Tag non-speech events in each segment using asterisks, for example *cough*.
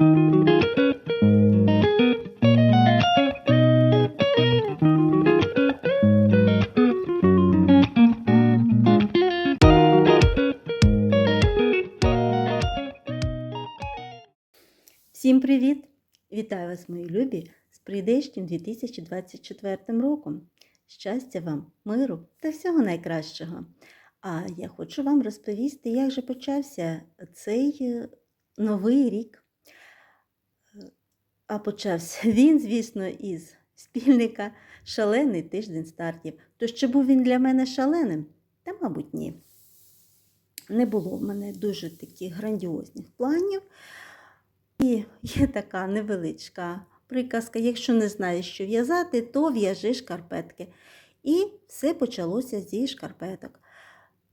Всім привіт! Вітаю вас, мої любі, з прийдешнім 2024 роком. Щастя вам, миру та всього найкращого. А я хочу вам розповісти, як же почався цей е, новий рік. А почався *laughs* він, звісно, із спільника шалений тиждень стартів. То чи був він для мене шаленим? Та, мабуть, ні. Не було в мене дуже таких грандіозних планів. І є така невеличка приказка: якщо не знаєш, що в'язати, то в'яжи шкарпетки. І все почалося зі шкарпеток.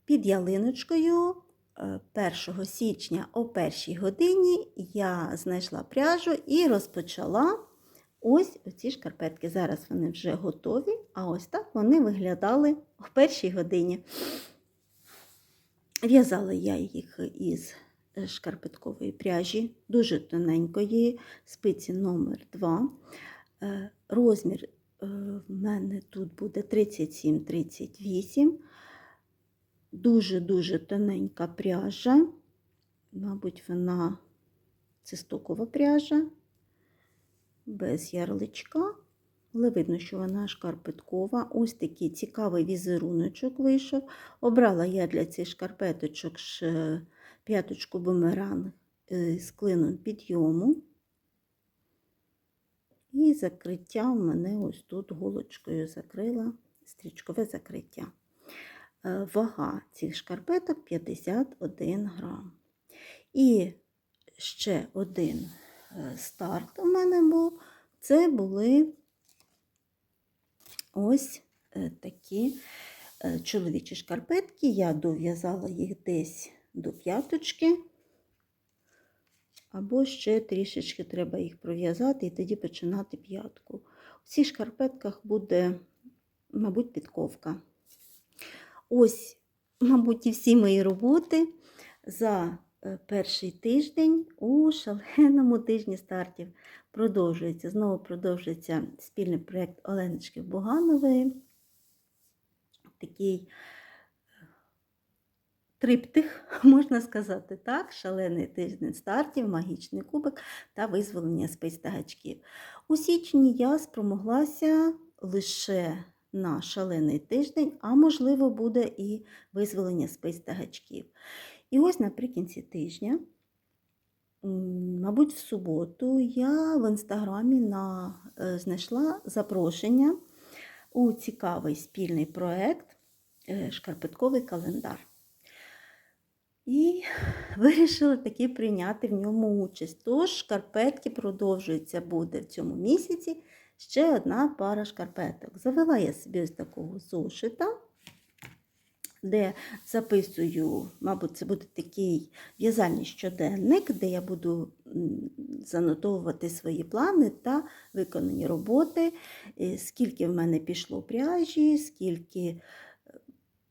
Під ялиночкою 1 січня о 1 годині я знайшла пряжу і розпочала ось ці шкарпетки. Зараз вони вже готові, а ось так вони виглядали о 1 годині. В'язала я їх із е, шкарпеткової пряжі, дуже тоненької, спиці номер 2 Е, Розмір е, в мене тут буде 37-38. Дуже-дуже тоненька пряжа. Мабуть, вона це пряжа, без ярличка. Але видно, що вона шкарпеткова. Ось такий цікавий візеруночок вийшов. Обрала я для цих шкарпеточок п'яточку бумеранг е, з клином підйому. І закриття в мене ось тут голочкою закрила стрічкове закриття. Е, Вага цих шкарпеток 51 грам. І ще один е, старт у мене був. Це були ось е, такі чоловічі шкарпетки. Я дов'язала їх десь до п'яточки. Або ще трішечки треба їх пров'язати і тоді починати п'ятку. У цих шкарпетках буде, мабуть, підковка. Ось, мабуть, і всі мої роботи за е, перший тиждень у шаленому тижні стартів продовжується. Знову продовжується спільний проєкт Оленочки Боганової. Такий триптих, *laughs* можна сказати так, шалений тиждень стартів, магічний кубик та визволення спецтагачків. У січні я спромоглася лише на шалений тиждень, а можливо, буде і визволення спецтагачків. І ось наприкінці тижня, мабуть, в суботу, я в інстаграмі на, е, знайшла запрошення у цікавий спільний проект е, Шкарпетковий календар. І *laughs* вирішила таки прийняти в ньому участь. Тож шкарпетки продовжуються буде в цьому місяці ще одна пара шкарпеток. Завела я собі ось такого зошита, де записую, мабуть, це буде такий в'язальний щоденник, де я буду занотовувати свої плани та виконані роботи, скільки в мене пішло пряжі, скільки е,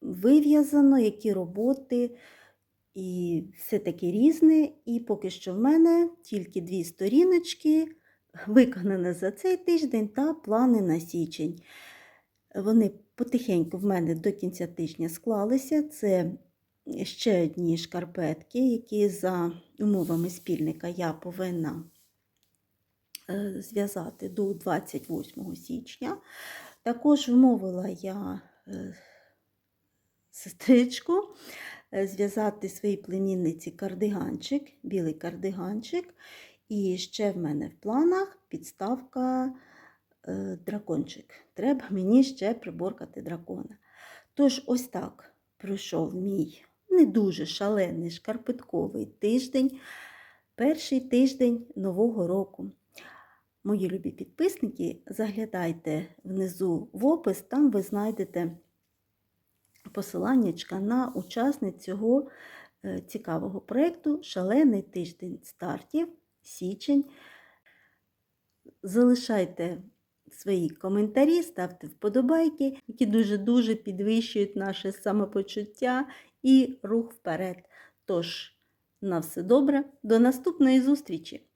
вив'язано, які роботи. І все таке різне. І поки що в мене тільки дві сторіночки, виконані за цей тиждень та плани на січень. Вони потихеньку в мене до кінця тижня склалися. Це ще одні шкарпетки, які за умовами спільника я повинна е, зв'язати до 28 січня. Також вмовила я е, сестричку е, зв'язати своїй племінниці кардиганчик, білий кардиганчик. І ще в мене в планах підставка е, дракончик. Треба мені ще приборкати дракона. Тож, ось так пройшов мій не дуже шалений шкарпетковий тиждень, перший тиждень нового року. Мої любі підписники, заглядайте внизу в опис, там ви знайдете посиланнячка на учасниць цього е, цікавого проєкту Шалений тиждень стартів, січень. Залишайте свої коментарі, ставте вподобайки, які дуже-дуже підвищують наше самопочуття і рух вперед. Тож, на все добре, до наступної зустрічі!